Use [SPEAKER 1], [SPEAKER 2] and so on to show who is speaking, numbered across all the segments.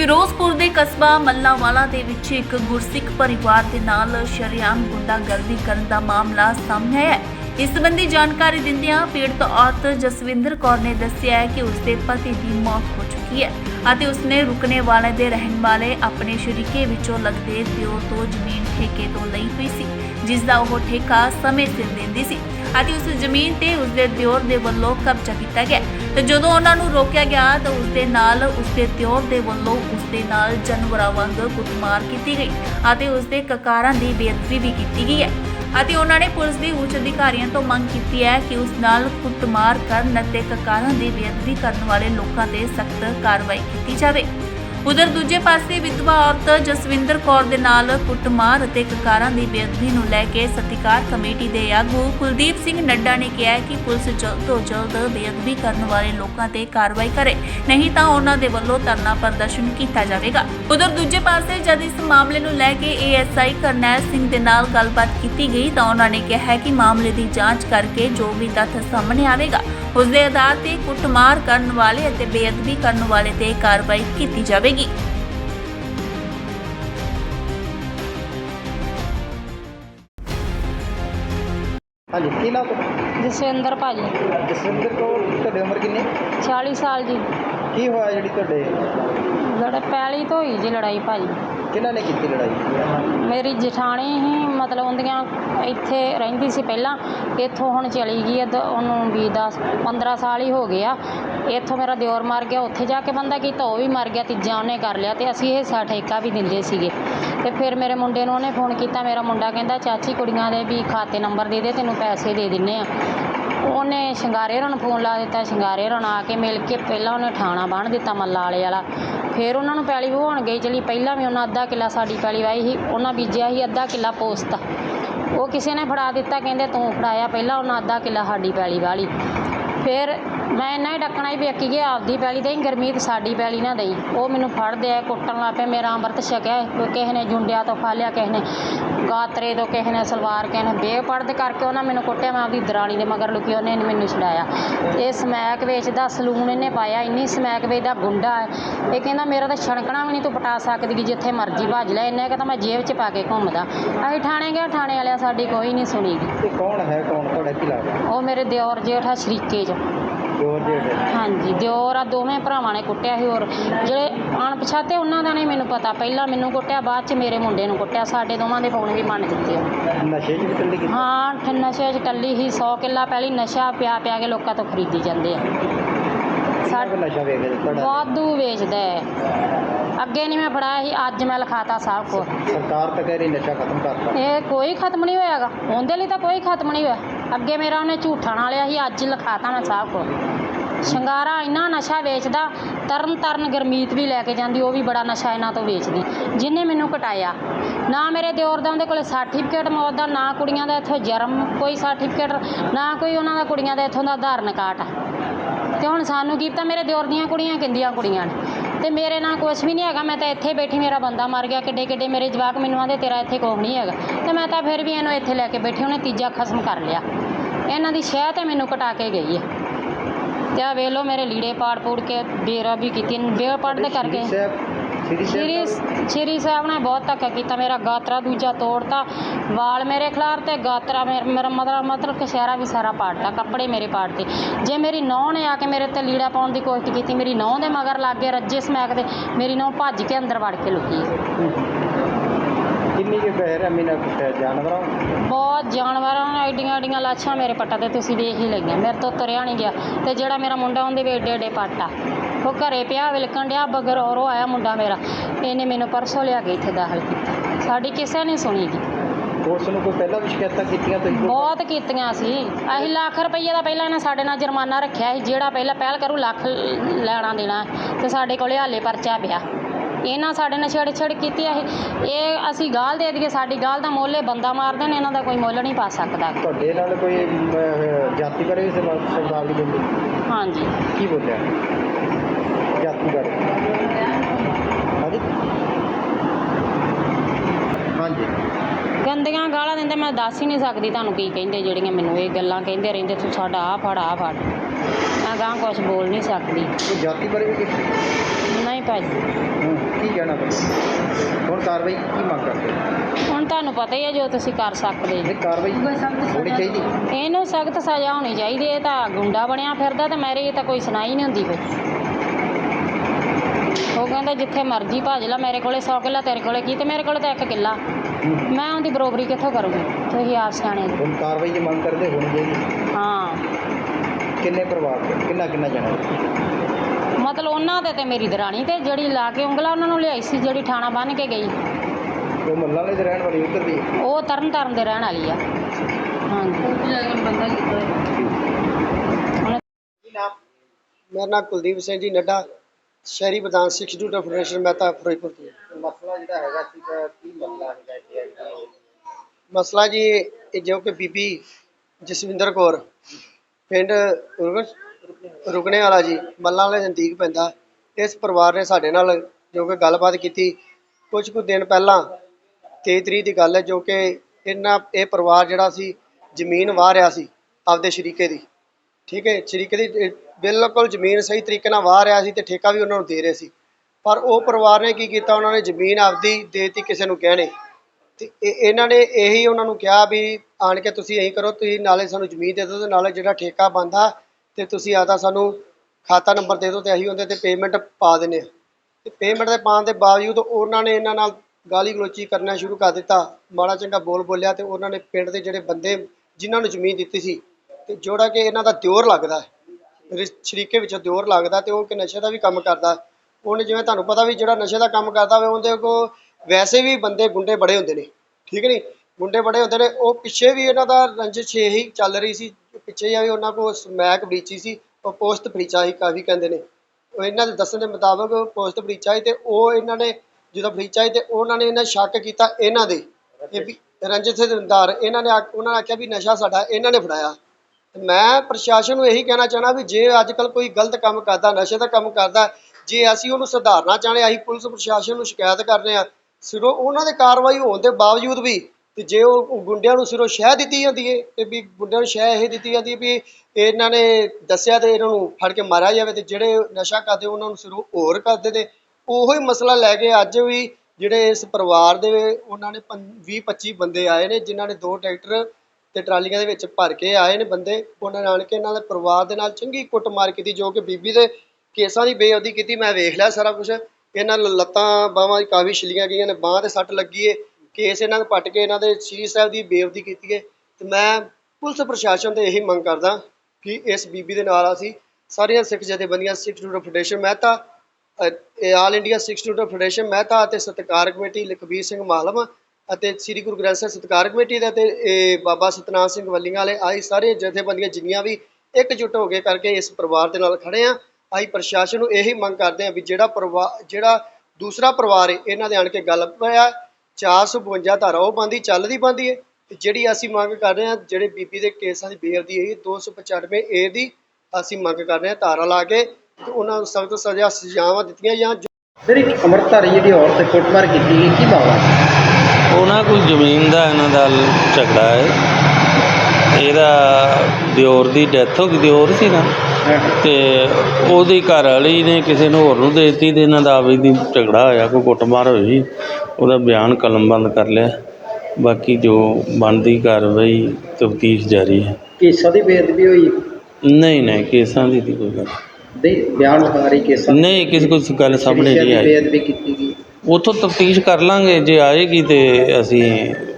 [SPEAKER 1] ਫਿਰੋਜ਼ਪੁਰ ਦੇ ਕਸਬਾ ਮੱਲਾਵਾਲਾ ਦੇ ਵਿੱਚ ਇੱਕ ਗੁਰਸਿੱਖ ਪਰਿਵਾਰ ਦੇ ਨਾਲ ਸ਼ਰੇਆਮ ਗੁੰਡਾਗਰਦੀ ਕਰਨ ਦਾ ਮਾਮਲਾ ਸਾਹਮਣੇ ਆਇਆ ਹੈ। ਇਸ ਸੰਬੰਧੀ ਜਾਣਕਾਰੀ ਦਿੰਦਿਆਂ ਪੀੜਤ ਔਰਤ ਜਸਵਿੰਦਰ ਕੌਰ ਨੇ ਦੱਸਿਆ ਹੈ ਕਿ ਉਸਦੇ ਪਤੀ ਦੀ ਮੌਤ ਹੋ ਚੁੱਕੀ ਹੈ ਅਤੇ ਉਸਨੇ ਰੁਕਣੇ ਵਾਲੇ ਦੇ ਰਹਿਣ ਵਾਲੇ ਆਪਣੇ ਸ਼ਰੀਕੇ ਵਿੱਚੋਂ ਲੱਗਦੇ ਦਿਓ ਤੋਂ ਜ਼ਮੀਨ ਠੇਕੇ ਤੋਂ ਲਈ ਹੋਈ ਸੀ ਜਿਸ ਦਾ ਉਹ ਠੇਕਾ ਸਮੇਂ ਸਿਰ ਦਿੰਦੀ ਸੀ। ਅਤੇ ਉਸ ਜ਼ਮੀਨ ਤੇ ਉਸਦੇ ਦਿਓਰ ਦੇ ਵੱਲੋਂ ਕਬਜ਼ਾ ਕੀਤਾ ਗਿਆ। ਤੇ ਜਦੋਂ ਉਹਨਾਂ ਨੂੰ ਰੋਕਿਆ ਗਿਆ, ਤਾਂ ਉਸਦੇ ਨਾਲ ਉਸਦੇ ਦਿਓਰ ਦੇ ਵੱਲੋਂ ਉਸਦੇ ਨਾਲ ਜਾਨਵਰਾਂ ਵਾਂਗ ਕੁੱਟਮਾਰ ਕੀਤੀ ਗਈ ਅਤੇ ਉਸਦੇ ਕਕਾਰਾਂ ਦੀ ਬੇਅਦਬੀ ਵੀ ਕੀਤੀ ਗਈ ਹੈ। ਅਤੇ ਉਹਨਾਂ ਨੇ ਪੁਲਿਸ ਦੇ ਉੱਚ ਅਧਿਕਾਰੀਆਂ ਤੋਂ ਮੰਗ ਕੀਤੀ ਹੈ ਕਿ ਉਸ ਨਾਲ ਕੁੱਟਮਾਰ ਕਰਨ ਅਤੇ ਕਕਾਰਾਂ ਦੀ ਬੇਅਦਬੀ ਕਰਨ ਵਾਲੇ ਲੋਕਾਂ ਤੇ ਸਖਤ ਕਾਰਵਾਈ ਕੀਤੀ ਜਾਵੇ। ਉਧਰ ਦੂਜੇ ਪਾਸੇ ਵਿਧਵਾ ਔਰਤ ਜਸਵਿੰਦਰ ਕੌਰ ਦੇ ਨਾਲ ਕੁੱਟਮਾਰ ਅਤੇ ਕਕਾਰਾਂ ਦੀ ਬੇਅਦਬੀ ਨੂੰ ਲੈ ਕੇ ਸਤਿਕਾਰ ਕਮੇਟੀ ਦੇ ਆਗੂ ਕੁਲਦੀਪ ਸਿੰਘ ਨੱਡਾ ਨੇ ਕਿਹਾ ਕਿ ਪੁਲਿਸ ਜਲਦ ਤੋਂ ਜਲਦ ਬੇਅਦਬੀ ਕਰਨ ਵਾਲੇ ਲੋਕਾਂ ਤੇ ਕਾਰਵਾਈ ਕਰੇ। ਨਹੀਂ ਤਾਂ ਉਹਨਾਂ ਦੇ ਵੱਲੋਂ ਧਰਨਾ ਪ੍ਰਦਰਸ਼ਨ ਕੀਤਾ ਜਾਵੇਗਾ। ਉਧਰ ਦੂਜੇ ਪਾਸੇ ਜਦ ਇਸ ਮਾਮਲੇ ਨੂੰ ਲੈ ਕੇ ਏਐਸਆਈ ਕਰਨੈਲ ਸਿੰਘ ਦੇ ਨਾਲ ਗੱਲਬਾਤ ਕੀਤੀ ਗਈ ਤਾਂ ਉਹਨਾਂ ਨੇ ਕਿਹਾ ਕਿ ਮਾਮਲੇ ਦੀ ਜਾਂਚ ਕਰਕੇ ਜੋ ਵੀ ਤੱਥ ਸਾਹਮਣੇ ਆਵੇਗਾ ਉਸ ਦੇ ਆਧਾਰ ਤੇ ਕੁੱਟਮਾਰ ਕਰਨ ਵਾਲੇ ਅਤੇ ਬੇਅਦਬੀ ਕਰਨ ਵਾਲੇ ਤੇ ਕਾਰਵਾਈ ਕੀਤੀ ਜਾਵੇਗੀ।
[SPEAKER 2] ਹਾਂਜੀ ਕੀ ਨਾਮ ਤੁਹਾਡਾ?
[SPEAKER 3] ਜਸਵਿੰਦਰ ਭਾਜੀ।
[SPEAKER 2] ਜਸਵਿੰਦਰ ਕੌਰ ਤੁਹਾਡੀ ਉਮਰ ਕਿੰਨੀ?
[SPEAKER 3] 40 ਸਾਲ ਜੀ।
[SPEAKER 2] ਕੀ ਹੋਇਆ ਜਿਹੜੀ ਤੁਹਾਡੇ
[SPEAKER 3] ਲੜ ਪੈਲੀ ਤੋਂ ਹੋਈ ਜੀ ਲੜਾਈ ਭਾਜੀ।
[SPEAKER 2] ਕਿਹਨਾਂ ਨੇ ਕੀਤੀ ਲੜਾਈ?
[SPEAKER 3] ਮੇਰੀ ਜਠਾਣੀ ਹੀ ਮਤਲਬ ਉਹਦੀਆਂ ਇੱਥੇ ਰਹਿੰਦੀ ਸੀ ਪਹਿਲਾਂ, ਇੱਥੋਂ ਹੁਣ ਚਲੀ ਗਈ ਆ ਤਾਂ ਉਹਨੂੰ ਵੀ 10 15 ਸਾਲ ਹੀ ਹੋ ਗਏ ਆ। ਇੱਥੋਂ ਮੇਰਾ ਦਿਓਰ ਮਰ ਗਿਆ, ਉੱਥੇ ਜਾ ਕੇ ਬੰਦਾ ਕੀਤਾ, ਉਹ ਵੀ ਮਰ ਗਿਆ, ਤੀਜਾ ਉਹਨੇ ਕਰ ਲਿਆ ਤੇ ਅਸੀਂ ਇਹ ਠੇਕਾ ਵੀ ਦਿੰਦੇ ਸੀਗੇ। ਤੇ ਫਿਰ ਮੇਰੇ ਮੁੰਡੇ ਨੂੰ ਉਹਨੇ ਫੋਨ ਕੀਤਾ, ਮੇਰਾ ਮੁੰਡਾ ਕਹਿੰਦਾ, ਚਾਚੀ ਕੁੜੀਆਂ ਦੇ ਵੀ ਖਾਤੇ ਨੰਬਰ ਦੇ ਦੇ, ਤੈਨੂੰ ਪੈਸੇ ਦੇ ਦਿੰਨੇ ਆ। ਉਹਨੇ ਸ਼ਿੰਗਾਰੇ ਹੋਰਾਂ ਨੂੰ ਫੋਨ ਲਾ ਦਿੱਤਾ, ਸ਼ਿੰਗਾਰੇ ਨੂੰ ਆ ਕੇ ਮਿਲ ਕੇ ਪਹਿਲਾਂ ਉਹਨੇ ਠਾਣਾ ਬੰਨ੍ਹ ਦਿੱਤਾ, ਮੱਲਾ ਵਾਲੇ ਵਾਲਾ। ਫਿਰ ਉਹਨਾਂ ਨੂੰ ਪੈਲੀ ਵਹਾਉਣ ਗਈ ਚਲੀ ਪਹਿਲਾਂ ਵੀ ਉਹਨਾਂ ਅੱਧਾ ਕਿੱਲਾ ਸਾਡੀ ਪੈਲੀ ਵਾਈ ਸੀ, ਉਹਨਾਂ ਬੀਜਿਆ ਸੀ ਅੱਧਾ ਕਿੱਲਾ ਪੋਸਤ। ਉਹ ਕਿਸੇ ਨੇ ਫੜਾ ਦਿੱਤਾ, ਕਹਿੰਦੇ ਤੂੰ ਫੜਾਇਆ ਪਹਿਲਾਂ, ਉਹਨਾਂ ਅੱਧਾ ਕਿੱਲਾ ਸਾਡੀ ਪੈਲੀ ਵਾਲੀ ਫਿਰ ਮੈਂ ਇੰਨਾ ਹੀ ਡੱਕਣਾ ਹੀ ਵੇਖੀ ਗਿਆ ਆਪਦੀ ਪੈਲੀ ਦੇਈ ਗਰਮੀਤ ਸਾਡੀ ਪੈਲੀ ਨਾ ਦੇਈ। ਉਹ ਮੈਨੂੰ ਫੜਦੇ ਆ ਕੁੱਟਣ ਲੱਗ ਪਏ ਮੇਰਾ ਅੰਮ੍ਰਿਤ ਛਕਿਆ। ਕਿਸੇ ਨੇ ਜੁੰਡਿਆਂ ਤੋਂ ਖਾ ਲਿਆ ਕਿਸੇ ਨੇ ਗਾਤਰੇ ਤੋਂ ਕਿਸੇ ਨੇ ਸਲਵਾਰ ਕਿਸੇ ਨੇ ਬੇਪਰਦ ਕਰਕੇ ਉਹਨਾਂ ਮੈਨੂੰ ਕੁੱਟਿਆ ਮੈਂ ਆਪਦੀ ਦਰਾਣੀ ਦੇ ਮਗਰ ਲੁਕੀ ਉਹਨੇ ਮੈਨੂੰ ਛਡਾਇਆ। ਇਹ ਸਮੈਕ ਵੇਚਦਾ ਸਲੂਨ ਇਹਨੇ ਪਾਇਆ ਇੰਨੀ ਸਮੈਕ ਵੇਚਦਾ ਗੁੰਡਾ ਹੈ। ਇਹ ਕਹਿੰਦਾ ਮੇਰਾ ਤਾਂ ਛਣਕਣਾ ਵੀ ਨਹੀਂ ਤੂੰ ਪਟਾ ਸਕਦੀ ਗੀ, ਜਿੱਥੇ ਮਰਜ਼ੀ ਭੱਜ ਲੈ ਇਹਨੇ ਕਹਿੰਦਾ ਮੈਂ ਜੇਬ 'ਚ ਪਾ ਕੇ ਘੁੰਮਦਾ। ਅਸੀਂ ਥਾਣੇ ਗਏ ਥਾਣੇ ਵਾਲਿਆਂ ਸਾਡੀ ਕੋਈ ਨਹੀਂ ਸੁਣੀਗੀ
[SPEAKER 2] ਤੇ ਕੌਣ ਹੈ ਕੌਣ ਤੁਹਾਡਾ ਕੀ ਲੱਗਦਾ?
[SPEAKER 3] ਉਹ ਮੇਰੇ ਦਿਓਰ ਜੇਠ ਸ਼ਰੀਕੇ 'ਚ।
[SPEAKER 2] ਜੋਰ।
[SPEAKER 3] ਹਾਂਜੀ ਦਿਓਰ ਆ ਦੋਵੇਂ ਭਰਾਵਾਂ ਨੇ ਕੁੱਟਿਆ ਸੀ ਹੋਰ। ਜਿਹੜੇ ਅਣਪਛਾਤੇ ਉਹਨਾਂ ਦਾ ਨਹੀਂ ਮੈਨੂੰ ਪਤਾ। ਪਹਿਲਾਂ ਮੈਨੂੰ ਕੁੱਟਿਆ ਬਾਅਦ 'ਚ ਮੇਰੇ ਮੁੰਡੇ ਨੂੰ ਕੁੱਟਿਆ। ਸਾਡੇ ਦੋਵਾਂ ਦੇ ਫੋਨ ਵੀ ਮੰਨ ਦਿੱਤੇ ਆ।
[SPEAKER 2] ਨਸ਼ੇ 'ਚ ਵੀ ਇਕੱਲੀ ਕੀਤੀ?
[SPEAKER 3] ਹਾਂ ਠ- ਨਸ਼ੇ 'ਚ ਕੱਲੀ ਹੀ 100 ਕਿੱਲਾ ਪਹਿਲੀ ਨਸ਼ਾ ਪਿਆ ਪਿਆ ਕੇ ਲੋਕਾਂ ਤੋਂ ਖਰੀਦੀ ਜਾਂਦੇ ਆ।
[SPEAKER 2] ਕਿੰਨਾ ਕੁ ਨਸ਼ਾ ਵੇਚਦੇ ਤੁਹਾਡਾ?
[SPEAKER 3] ਵਾਧੂ ਵੇਚਦਾ ਹੈ। ਅੱਗੇ ਨਹੀਂ ਮੈਂ ਫੜਾਇਆ ਸੀ ਅੱਜ ਮੈਂ ਲਿਖਾਤਾ ਸਭ ਕੁਛ।
[SPEAKER 2] ਸਰਕਾਰ ਤਾਂ ਕਹਿ ਰਹੀ ਨਸ਼ਾ ਖਤਮ ਕਰਤਾ।
[SPEAKER 3] ਇਹ ਕੋਈ ਖਤਮ ਨਹੀਂ ਹੋਇਆਗਾ। ਉਹਦੇ ਲਈ ਤਾਂ ਕੋਈ ਖਤਮ ਨਹੀਂ ਹੋਇਆ। ਅੱਗੇ ਮੇਰਾ ਉਹਨੇ ਝੂਠਾ ਨਾਲ ਲਿਆ ਸੀ ਅੱਜ ਲਿਖਾਤਾ ਮੈਂ ਸਭ ਕੁਛ। ਸ਼ਿੰਗਾਰਾ ਇੰਨਾ ਨਸ਼ਾ ਵੇਚਦਾ ਤਰਨ ਤਰਨ ਗਰਮੀਤ ਵੀ ਲੈ ਕੇ ਜਾਂਦੀ, ਉਹ ਵੀ ਬੜਾ ਨਸ਼ਾ ਇਹਨਾਂ ਤੋਂ ਵੇਚਦੀ। ਜਿਹਨੇ ਮੈਨੂੰ ਕਟਾਇਆ। ਨਾ ਮੇਰੇ ਦਿਓਰ ਦਾ ਉਹਦੇ ਕੋਲੇ ਸਰਟੀਫਿਕੇਟ ਮੌਤ ਦਾ ਨਾ ਕੁੜੀਆਂ ਦਾ ਇੱਥੋਂ ਜਨਮ ਕੋਈ ਸਰਟੀਫਿਕੇਟ, ਨਾ ਕੋਈ ਉਹਨਾਂ ਦਾ ਕੁੜੀਆਂ ਦਾ ਇੱਥੋਂ ਦਾ ਆਧਾਰਨ ਕਾਰਡ। ਆ ਤੇ ਹੁਣ ਸਾਨੂੰ ਕੀ ਤਾਂ ਮੇਰੇ ਦਿਓਰ ਦੀਆਂ ਕੁੜੀਆਂ ਕਿੰਦੀਆਂ ਕੁੜੀਆਂ ਨੇ। ਤੇ ਮੇਰੇ ਨਾਲ ਕੁਝ ਵੀ ਨਹੀਂ ਹੈਗਾ, ਮੈਂ ਤਾਂ ਇੱਥੇ ਬੈਠੀ, ਮੇਰਾ ਬੰਦਾ ਮਰ ਗਿਆ ਕਿੱਡੇ ਕਿੱਡੇ ਮੇਰੇ ਜਵਾਕ ਮੈਨੂੰ ਆਂਦੇ, ਤੇਰਾ ਇੱਥੇ ਕੁਛ ਨਹੀਂ ਹੈਗਾ। ਤੇ ਮੈਂ ਤਾਂ ਫਿਰ ਵੀ ਇਹਨੂੰ ਇੱਥੇ ਲੈ ਕੇ ਬੈਠੀ, ਉਹਨੇ ਤੀਜਾ ਖਸਮ ਕਰ ਲਿਆ। ਇਹਨਾਂ ਦੀ ਸ਼ਹਿ ਤੇ ਮੈਨੂੰ ਕਟਾ ਕੇ ਗਈ ਹੈ। ਆ ਵੇਖ ਲਓ ਮੇਰੇ ਲੀੜੇ ਪਾੜ ਪੂੜ ਕੇ ਬੇਰਾ ਵੀ ਕੀਤੀ ਬੇਰ ਪੜ ਦੇ ਕਰਕੇ।
[SPEAKER 2] ਸ੍ਰੀ ਸ੍ਰੀ ਸਾਹਿਬ
[SPEAKER 3] ਨੇ ਬਹੁਤ ਧੱਕਾ ਕੀਤਾ ਮੇਰਾ ਗਾਤਰਾ ਦੂਜਾ ਤੋੜਤਾ ਵਾਲ ਮੇਰੇ ਖਿਲਾਰ ਤੇ ਗਾਤਰਾ ਮੇਰ- ਮੇਰਾ ਮਤਲਬ ਮਤਲਬ ਕਸ਼ਹਿਰਾ ਵੀ ਸਾਰਾ ਪਾੜਤਾ ਕੱਪੜੇ ਮੇਰੇ ਪਾੜਤੇ। ਜੇ ਮੇਰੀ ਨੌਂ ਨੇ ਆ ਕੇ ਮੇਰੇ ਤੇ ਲੀੜਾ ਪਾਉਣ ਦੀ ਕੋਸ਼ਿਸ਼ ਕੀਤੀ ਮੇਰੀ ਨੌਂ ਦੇ ਮਗਰ ਲੱਗ ਗਏ ਰੱਜੇ ਸਮੈਕ ਦੇ ਮੇਰੀ ਨੌਂ ਭੱਜ ਕੇ ਅੰਦਰ ਵੜ ਕੇ ਲੁਕੀ।
[SPEAKER 2] ਕਿੰਨੀ ਕੁ ਬੇਰਹਿਮੀ ਨਾਲ ਕੁੱਟਿਆ ਜਾਨਵਰਾਂ?
[SPEAKER 3] ਬਹੁਤ ਜਾਨਵਰਾਂ ਨੇ ਐਡੀਆਂ ਐਡੀਆਂ ਲਾਸ਼ਾਂ ਮੇਰੇ ਪੱਟਾਂ ਤੇ ਤੁਸੀਂ ਵੇਖ ਹੀ ਲਈਆਂ। ਮੇਰੇ ਤੋਂ ਤੁਰਿਆ ਨਹੀਂ ਗਿਆ। ਤੇ ਜਿਹੜਾ ਮੇਰਾ ਮੁੰਡਾ ਉਹਦੇ ਵੀ ਏਡੇ ਏਡੇ ਪੱਟ ਆ। ਉਹ ਘਰੇ ਪਿਆ ਵਿਲਕਣ ਡਿਆ ਬਗਰ ਔਰੋਂ ਆਇਆ ਮੁੰਡਾ ਮੇਰਾ। ਇਹਨੇ ਮੈਨੂੰ ਪਰਸੋਂ ਲਿਆ ਕੇ ਇੱਥੇ ਦਾਖਲ ਕੀਤਾ। ਸਾਡੀ ਕਿਸੇ ਨੇ ਸੁਣੀ ਗੀ
[SPEAKER 2] ਪੁਲਿਸ ਨੂੰ ਕੋਈ ਪਹਿਲਾਂ ਵੀ ਸ਼ਿਕਾਇਤਾਂ ਕੀਤੀਆਂ ਤੁਸੀਂ?
[SPEAKER 3] ਬਹੁਤ ਕੀਤੀਆਂ ਸੀ। ਅਸੀਂ ਲੱਖ ਰੁਪਈਏ ਦਾ ਪਹਿਲਾਂ ਇਹਨਾਂ ਸਾਡੇ ਨਾਲ ਜੁਰਮਾਨਾ ਰੱਖਿਆ ਸੀ। ਜਿਹੜਾ ਪਹਿਲਾਂ ਪਹਿਲ ਕਰੂ ਲੱਖ ਲੈਣਾ ਦੇਣਾ। ਤੇ ਸਾਡੇ ਕੋਲੇ ਹਾਲੇ ਪਰਚਾ ਪਿਆ। ਇਹਨਾਂ ਸਾਡੇ ਨਾਲ ਛੇੜ ਛੇੜ ਕੀਤੀ ਇਹ। ਇਹ ਅਸੀਂ ਗਾਲ ਦੇ ਦਈਏ ਸਾਡੀ ਗਾਲ ਦਾ ਮੁੱਲ ਇਹ ਬੰਦਾ ਮਾਰਦੇ ਨੇ ਇਹਨਾਂ ਦਾ ਕੋਈ ਮੁੱਲ ਨਹੀਂ ਪਾ ਸਕਦਾ।
[SPEAKER 2] ਤੁਹਾਡੇ ਨਾਲ ਕੋਈ ਅਮ, ਅਹ, ਜਾਤੀ ਬਾਰੇ ਵੀ ਸਵਾਲ ਸਵਾਲ ਦੀ ਬੋਲੀ
[SPEAKER 3] ਹਾਂਜੀ।
[SPEAKER 2] ਕੀ ਬੋਲਿਆ? ਜਾਤੀ ਬਾਰੇ। ਹਾਂਜੀ? ਹਾਂਜੀ।
[SPEAKER 3] ਗੰਦੀਆਂ ਗਾਲਾਂ ਦਿੰਦੇ ਮੈਂ ਦੱਸ ਹੀ ਨਹੀਂ ਸਕਦੀ ਤੁਹਾਨੂੰ ਕੀ ਕਹਿੰਦੇ ਜਿਹੜੀਆਂ ਮੈਨੂੰ ਇਹ ਗੱਲਾਂ ਕਹਿੰਦੇ ਰਹਿੰਦੇ ਤੂੰ ਸਾਡਾ ਆ ਫੜ ਆ ਫੜ। ਮੈਂ ਗਾਂ ਕੁਝ ਬੋਲ ਨਹੀਂ ਸਕਦੀ।
[SPEAKER 2] ਕੋਈ ਜਾਤੀ ਬਾਰੇ ਵੀ ਕੀਤੀ
[SPEAKER 3] ਨਹੀਂ ਭਾਜੀ।
[SPEAKER 2] ਹੂੰ। ਕੀ ਕਹਿਣਾ ਤੁਸੀਂ ਹੁਣ ਕਾਰਵਾਈ ਕੀ ਮੰਗ ਕਰਦੇ ਹੋ?
[SPEAKER 3] ਹੁਣ ਤੁਹਾਨੂੰ ਪਤਾ ਹੀ ਹੈ ਜੋ ਤੁਸੀਂ ਕਰ ਸਕਦੇ ਜੀ
[SPEAKER 2] ਨਹੀਂ ਕਾਰਵਾਈ ਹੋਣੀ ਚਾਹੀਦੀ।
[SPEAKER 3] ਇਹਨੂੰ ਸਖਤ ਸਜ਼ਾ ਹੋਣੀ ਚਾਹੀਦੀ ਇਹ ਤਾਂ ਗੁੰਡਾ ਬਣਿਆ ਫਿਰਦਾ ਤੇ ਮੇਰੇ ਤਾਂ ਕੋਈ ਸੁਣਾਈ ਨਹੀਂ ਹੁੰਦੀ ਕੋਈ। ਉਹ ਕਹਿੰਦਾ ਜਿੱਥੇ ਮਰਜ਼ੀ ਭੱਜ ਲੈ ਮੇਰੇ ਕੋਲੇ 100 ਕਿੱਲਾ ਤੇਰੇ ਕੋਲੇ ਕੀ? ਤੇ ਮੇਰੇ ਕੋਲੇ ਤਾਂ ਇੱਕ ਕਿੱਲਾ। ਮੈਂ ਉਹਦੀ ਬਰੋਬਰੀ ਕਿੱਥੋਂ ਕਰੂੰਗੀ? ਤੁਸੀਂ ਆਪ ਸਿਆਣੇ ਜੀ।
[SPEAKER 2] ਹੁਣ ਕਾਰਵਾਈ ਦੀ ਮੰਗ ਕਰਦੇ ਹੋਣੀ ਚਾਹੀਦੀ।
[SPEAKER 3] ਹਾਂ।
[SPEAKER 2] ਕਿੰਨੇ ਪਰਿਵਾਰ ਤੋਂ ਕਿੰਨਾ ਕਿੰਨਾ ਜਾਣਾ
[SPEAKER 3] ਮਤਲਬ ਉਹਨਾਂ ਦੇ ਤੇ ਮੇਰੀ ਦਰਾਣੀ ਤੇ ਜਿਹੜੀ ਲਾ ਕੇ ਉਂਗਲਾ ਉਹਨਾਂ ਨੂੰ ਲਿਆਈ ਸੀ ਜਿਹੜੀ ਥਾਣਾ ਬੰਨ ਕੇ ਗਈ।
[SPEAKER 2] ਉਹ ਮੱਲਾ ਵਾਲੇ ਦੇ ਰਹਿਣ ਵਾਲੀ ਉੱਧਰ ਦੀ ਹੈ।
[SPEAKER 3] ਉਹ ਤਰਨ ਤਾਰਨ ਦੇ ਰਹਿਣ ਵਾਲੀ ਆ। ਹਾਂਜੀ।
[SPEAKER 4] ਮੇਰਾ ਨਾਮ ਕੁਲਦੀਪ ਸਿੰਘ ਜੀ ਨੱਡਾ ਸ਼ਹਿਰੀ ਪ੍ਰਧਾਨ ਸਿੱਖ ਆਫ ਫੈਡਰੇਸ਼ਨ ਮਹਿਤਾ ਫਿਰੋਜ਼ਪੁਰ ਤੋਂ।
[SPEAKER 2] ਮਸਲਾ ਜਿਹੜਾ ਹੈਗਾ ਸੀ ਤਾਂ ਕੀ ਮਸਲਾ ਹੈਗਾ ਜੀ ਦਾ?
[SPEAKER 4] ਮਸਲਾ ਜੀ ਇਹ ਜੋ ਕਿ ਬੀਬੀ ਜਸਵਿੰਦਰ ਕੌਰ ਪਿੰਡ ਰੁਕਣ- ਰੁਕਣੇ ਵਾਲਾ ਜੀ, ਮੱਲਾਂ ਵਾਲੇ ਨਜ਼ਦੀਕ ਪੈਂਦਾ। ਇਸ ਪਰਿਵਾਰ ਨੇ ਸਾਡੇ ਨਾਲ ਜੋ ਕਿ ਗੱਲਬਾਤ ਕੀਤੀ। ਕੁਝ ਕੁ ਦਿਨ ਪਹਿਲਾਂ 23 ਤਰੀਕ ਦੀ ਗੱਲ ਹੈ, ਜੋ ਕਿ ਇਹਨਾਂ, ਇਹ ਪਰਿਵਾਰ ਜਿਹੜਾ ਸੀ, ਜ਼ਮੀਨ ਵਾਹ ਰਿਹਾ ਸੀ ਆਪਦੇ ਸ਼ਰੀਕੇ ਦੀ। ਠੀਕ ਹੈ, ਸ਼ਰੀਕੇ ਦੀ ਬਿਲਕੁਲ ਜ਼ਮੀਨ ਸਹੀ ਤਰੀਕੇ ਨਾਲ ਵਾਹ ਰਿਹਾ ਸੀ ਤੇ ਠੇਕਾ ਵੀ ਉਹਨਾਂ ਨੂੰ ਦੇ ਰਹੇ ਸੀ। ਪਰ ਉਹ ਪਰਿਵਾਰ ਨੇ ਕੀ ਕੀਤਾ? ਉਹਨਾਂ ਨੇ ਜ਼ਮੀਨ ਆਪਦੀ ਦੇਤੀ ਕਿਸੇ ਨੂੰ ਗਹਿਣੇ ਤੇ ਇਹ- ਇਹਨਾਂ ਨੇ ਇਹੀ ਉਹਨਾਂ ਨੂੰ ਕਿਹਾ ਵੀ ਆਣ ਕੇ ਤੁਸੀਂ ਇਹੀ ਕਰੋ, ਤੁਸੀਂ ਨਾਲੇ ਸਾਨੂੰ ਜ਼ਮੀਨ ਦੇ ਦਿਓ ਤੇ ਨਾਲੇ ਜਿਹੜਾ ਠੇਕਾ ਬੰਦਾ ਤੇ ਤੁਸੀਂ ਆਦਾ ਸਾਨੂੰ ਖਾਤਾ ਨੰਬਰ ਦੇ ਦਿਓ ਤੇ ਅਸੀਂ ਉਹਦੇ ਤੇ ਪੇਮੈਂਟ ਪਾ ਦਿੰਦੇ ਹਾਂ। ਤੇ ਪੇਮੈਂਟ ਦੇ ਪਾਉਣ ਦੇ ਬਾਵਜੂਦ ਉਹਨਾਂ ਨੇ ਇਹਨਾਂ ਨਾਲ ਗਾਲੀ ਗਲੋਚੀ ਕਰਨਾ ਸ਼ੁਰੂ ਕਰ ਦਿੱਤਾ। ਮਾੜਾ ਚੰਗਾ ਬੋਲ ਬੋਲਿਆ ਤੇ ਉਹਨਾਂ ਨੇ ਪਿੰਡ ਦੇ ਜਿਹੜੇ ਬੰਦੇ ਜਿਨ੍ਹਾਂ ਨੂੰ ਜ਼ਮੀਨ ਦਿੱਤੀ ਸੀ ਤੇ ਜਿਹੜਾ ਕਿ ਇਹਨਾਂ ਦਾ ਦਿਓਰ ਲੱਗਦਾ ਹੈ ਸ਼ਰੀਕੇ ਵਿੱਚ ਦਿਓਰ ਲੱਗਦਾ ਤੇ ਉਹ ਕਿ ਨਸ਼ੇ ਦਾ ਵੀ ਕੰਮ ਕਰਦਾ। ਉਹਨੇ ਜਿਵੇਂ ਤੁਹਾਨੂੰ ਪਤਾ ਵੀ ਜਿਹੜਾ ਨਸ਼ੇ ਦਾ ਕੰਮ ਕਰਦਾ ਹੋਵੇ ਉਹਦੇ ਕੋਲ ਵੈਸੇ ਵੀ ਬੰਦੇ ਗੁੰਡੇ ਬੜੇ ਹੁੰਦੇ ਨੇ, ਠੀਕ ਨਹੀਂ ਗੁੰਡੇ ਬੜੇ ਹੁੰਦੇ ਨੇ, ਉਹ ਪਿੱਛੇ ਵੀ ਇਹਨਾਂ ਦਾ ਰੰਜਿਸ਼ ਹੀ ਚੱਲ ਰਹੀ ਸੀ, ਪਿੱਛੇ ਆ ਵੀ ਉਹਨਾਂ ਕੋਲ ਸਮੈਕ ਬਰੀਚੀ ਸੀ, ਉਹ ਪੋਸਟ ਬਰੀਚਾ ਹੀ ਕਾਫੀ ਕਹਿੰਦੇ ਨੇ। ਉਹ ਇਹਨਾਂ ਦੇ ਦੱਸਣ ਦੇ ਮੁਤਾਬਕ ਪੋਸਟ ਬਰੀਚਾ ਸੀ ਤੇ ਉਹ ਇਹਨਾਂ ਨੇ, ਜਦੋਂ ਬਰੀਚਾ ਸੀ ਤੇ ਉਹਨਾਂ ਨੇ ਇਹਨਾਂ ਸ਼ੱਕ ਕੀਤਾ ਇਹਨਾਂ ਦੇ, ਇਹ ਰੰਜਿਤ ਦਿੰਦਾਰ ਇਹਨਾਂ ਨੇ ਉਹਨਾਂ ਨੇ ਆਖਿਆ ਵੀ ਨਸ਼ਾ ਸਾਡਾ ਇਹਨਾਂ ਨੇ ਫੜਾਇਆ। ਮੈਂ ਪ੍ਰਸ਼ਾਸਨ ਨੂੰ ਇਹੀ ਕਹਿਣਾ ਚਾਹਣਾ ਵੀ ਜੇ ਅੱਜ ਕੱਲ ਕੋਈ ਗਲਤ ਕੰਮ ਕਰਦਾ, ਨਸ਼ੇ ਦਾ ਕੰਮ ਕਰਦਾ, ਜੇ ਅਸੀਂ ਉਹਨੂੰ ਸੁਧਾਰਨਾ ਚਾਹਣੇ ਅਸੀਂ ਪੁਲਿਸ ਪ੍ਰਸ਼ਾਸਨ ਨੂੰ ਸ਼ਿਕਾਇਤ ਕਰਨੇ ਆ ਸਿਰੋਂ ਉਹਨਾਂ ਦੇ ਕਾਰਵਾਈ ਹੋਣ ਦੇ ਬਾਵਜੂਦ ਵੀ ਤੇ ਜੇ ਉਹ ਗੁੰਡਿਆਂ ਨੂੰ ਸਿਰੋਂ ਸ਼ਹਿ ਦਿੱਤੀ ਜਾਂਦੀ ਹੈ ਤੇ ਵੀ ਗੁੰਡਿਆਂ ਨੂੰ ਸ਼ਹਿ ਇਹ ਦਿੱਤੀ ਜਾਂਦੀ ਹੈ ਵੀ ਇਹਨਾਂ ਨੇ ਦੱਸਿਆ ਤੇ ਇਹਨਾਂ ਨੂੰ ਫੜ ਕੇ ਮਾਰਿਆ ਜਾਵੇ ਤੇ ਜਿਹੜੇ ਨਸ਼ਾ ਕਰਦੇ ਉਹਨਾਂ ਨੂੰ ਸਿਰੋਂ ਹੋਰ ਕਰਦੇ ਤੇ ਉਹੋ ਹੀ ਮਸਲਾ ਲੈ ਕੇ ਅੱਜ ਵੀ ਜਿਹੜੇ ਇਸ ਪਰਿਵਾਰ ਦੇ ਉਹਨਾਂ ਨੇ 20 25 ਬੰਦੇ ਆਏ ਨੇ, ਜਿਨ੍ਹਾਂ ਨੇ ਦੋ ਟਰੈਕਟਰ ਤੇ ਟਰਾਲੀਆਂ ਦੇ ਵਿੱਚ ਭਰ ਕੇ ਆਏ ਨੇ ਬੰਦੇ। ਉਹਨਾਂ ਨੇ ਆਣ ਕੇ ਇਹਨਾਂ ਦੇ ਪਰਿਵਾਰ ਦੇ ਨਾਲ ਚੰਗੀ ਕੁੱਟਮਾਰ ਕੀਤੀ, ਜੋ ਕਿ ਬੀਬੀ ਦੇ ਕੇਸਾਂ ਦੀ ਬੇਅਦਬੀ ਕੀਤੀ। ਮੈਂ ਵੇਖ ਲਿਆ ਸਾਰਾ ਕੁਝ ਇਹਨਾਂ ਲੱਤਾਂ ਬਾਹਾਂ ਕਾਫੀ ਛਿੱਲੀਆਂ ਗਈਆਂ ਨੇ, ਬਾਹਾਂ ਤੇ ਸੱਟ ਲੱਗੀ ਏ, ਕੇਸ ਇਹਨਾਂ ਨੂੰ ਪੱਟ ਕੇ ਇਹਨਾਂ ਦੇ ਸ੍ਰੀ ਸਾਹਿਬ ਦੀ ਬੇਅਦਬੀ ਕੀਤੀ ਏ। ਤੇ ਮੈਂ ਪੁਲਿਸ ਪ੍ਰਸ਼ਾਸਨ ਤੇ ਇਹੀ ਮੰਗ ਕਰਦਾ ਕਿ ਇਸ ਬੀਬੀ ਦੇ ਨਾਲ ਅਸੀਂ ਸਾਰੀਆਂ ਸਿੱਖ ਜਥੇਬੰਦੀਆਂ, ਸਿੱਖ ਸਟੂਡੈਂਟ ਫੈਡਰੇਸ਼ਨ ਮਹਿਤਾ ਇਹ all India Sikh student federation Mehta ਅਤੇ ਸਤਿਕਾਰ ਕਮੇਟੀ ਲਖਬੀਰ ਸਿੰਘ ਮਾਲਮ ਅਤੇ ਸ੍ਰੀ ਗੁਰੂ ਗ੍ਰੰਥ ਸਾਹਿਬ ਸਤਿਕਾਰ ਕਮੇਟੀ ਦੇ ਅਤੇ ਇਹ ਬਾਬਾ ਸਤਨਾਮ ਸਿੰਘ ਵੱਲੀਆਂ ਵਾਲੇ ਆਈ ਸਾਰੇ ਜਥੇਬੰਦੀਆਂ ਜਿੰਨੀਆਂ ਵੀ ਇਕਜੁੱਟ ਹੋ ਕੇ ਕਰਕੇ ਇਸ ਪਰਿਵਾਰ ਦੇ ਨਾਲ ਖੜੇ ਆ। ਅਸੀਂ ਪ੍ਰਸ਼ਾਸਨ ਨੂੰ ਇਹੀ ਮੰਗ ਕਰਦੇ ਆ ਵੀ ਜਿਹੜਾ ਪਰਿਵਾਰ ਜਿਹੜਾ ਦੂਸਰਾ ਪਰਿਵਾਰ ਹੈ ਇਹਨਾਂ ਦੇ ਆਣ ਕੇ ਗੱਲ ਪਿਆ 452 ਧਾਰਾ ਉਹ ਬੰਦੀ ਚੱਲਦੀ ਬੰਦੀ ਹੈ। ਤੇ ਜਿਹੜੀ ਅਸੀਂ ਮੰਗ ਕਰ ਰਹੇ ਹਾਂ ਜਿਹੜੇ ਬੀਬੀ ਦੇ ਕੇਸਾਂ ਦੀ ਬੇਅਦਬੀ ਹੈ 295 ਏ ਦੀ ਅਸੀਂ ਮੰਗ ਕਰ ਰਹੇ ਹਾਂ ਧਾਰਾ ਲਾ ਕੇ ਤੇ ਉਹਨਾਂ ਨੂੰ ਸਖਤ ਸਜ਼ਾ ਸਜ਼ਾਵਾਂ ਦਿੱਤੀਆਂ ਜਾਂ
[SPEAKER 2] ਸਰ ਇੱਕ ਅੰਮ੍ਰਿਤਧਾਰੀ ਜਿਹੜੀ ਔਰਤ ਕੁੱਟਮਾਰ ਕੀਤੀ ਗਈ ਕੀ ਮਾਮਲਾ? ਹੈ?
[SPEAKER 5] ਉਹ ਨਾ ਕੋਈ ਜ਼ਮੀਨ ਦਾ ਇਹਨਾਂ ਦਾ ਝਗੜਾ ਹੈ। ਇਹਦਾ ਦਿਓਰ ਦੀ ਡੈਥ ਹੋ ਗਈ ਦਿਓਰ ਸੀ ਨਾ। ਤੇ ਉਹਦੀ ਘਰ ਵਾਲੀ ਨੇ ਕਿਸੇ ਨੂੰ ਹੋਰ ਨੂੰ ਦੇ ਦਿੱਤੀ ਤੇ ਇਹਨਾਂ ਦਾ ਆਪਸ ਦੀ ਝਗੜਾ ਹੋਇਆ ਕੋਈ ਕੁੱਟਮਾਰ ਹੋਈ। ਉਹਦਾ ਬਿਆਨ ਕਲਮਬੰਦ ਕਰ ਲਿਆ। ਬਾਕੀ ਜੋ ਬਣਦੀ ਕਾਰਵਾਈ ਤਫਤੀਸ਼ ਜਾਰੀ ਹੈ।
[SPEAKER 2] ਕੇਸਾਂ ਦੀ ਬੇਅਦਬੀ ਹੋਈ?
[SPEAKER 5] ਨਹੀਂ ਨਹੀਂ ਕੇਸਾਂ ਦੀ ਨਹੀਂ ਕੋਈ ਗੱਲ।
[SPEAKER 2] ਦੇ ਬਿਆਨ ਲਿਖਾ ਰਹੀ ਕੇਸਾਂ
[SPEAKER 5] ਨਹੀਂ ਕਿਸੇ ਕੋਈ ਗੱਲ ਸਾਹਮਣੇ ਨਹੀਂ ਆਈ।
[SPEAKER 2] ਬੇਅਦਬੀ ਕੀਤੀ ਗਈ।
[SPEAKER 5] ਉਥੋਂ ਤਫਤੀਸ਼ ਕਰ ਲਾਂਗੇ ਜੇ ਆਏਗੀ ਤੇ ਅਸੀਂ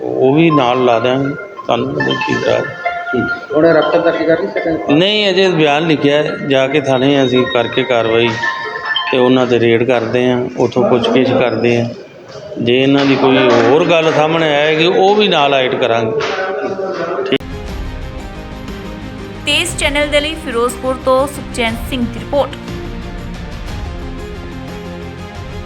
[SPEAKER 5] ਉਹ ਵੀ ਨਾਲ ਲਾ ਦਿਆਂਗੇ। ਤੁਹਾਨੂੰ ਕੀ ਰਾਜ
[SPEAKER 2] ਹੁਣ ਦਰਜ ਕਰ
[SPEAKER 5] ਨਹੀਂ ਅਜੇ ਬਿਆਨ ਲਿਖਿਆ ਹੈ, ਜਾ ਕੇ ਥਾਣੇ ਅਸੀਂ ਕਰਕੇ ਕਾਰਵਾਈ ਤੇ ਉਹਨਾਂ ਤੇ ਰੇਡ ਕਰਦੇ ਆਂ ਉਥੋਂ ਪੁੱਛਗਿੱਛ ਕਰਦੇ ਆਂ ਜੇ ਇਹਨਾਂ ਦੀ ਕੋਈ ਹੋਰ ਗੱਲ ਸਾਹਮਣੇ ਆਏਗੀ ਉਹ ਵੀ ਨਾਲ ਐਡ ਕਰਾਂਗੇ।
[SPEAKER 1] ਤੇਜ਼ ਚੈਨਲ ਦੇ ਲਈ ਫਿਰੋਜ਼ਪੁਰ ਤੋਂ ਸੁਖਚੈਨ ਸਿੰਘ ਦੀ ਰਿਪੋਰਟ।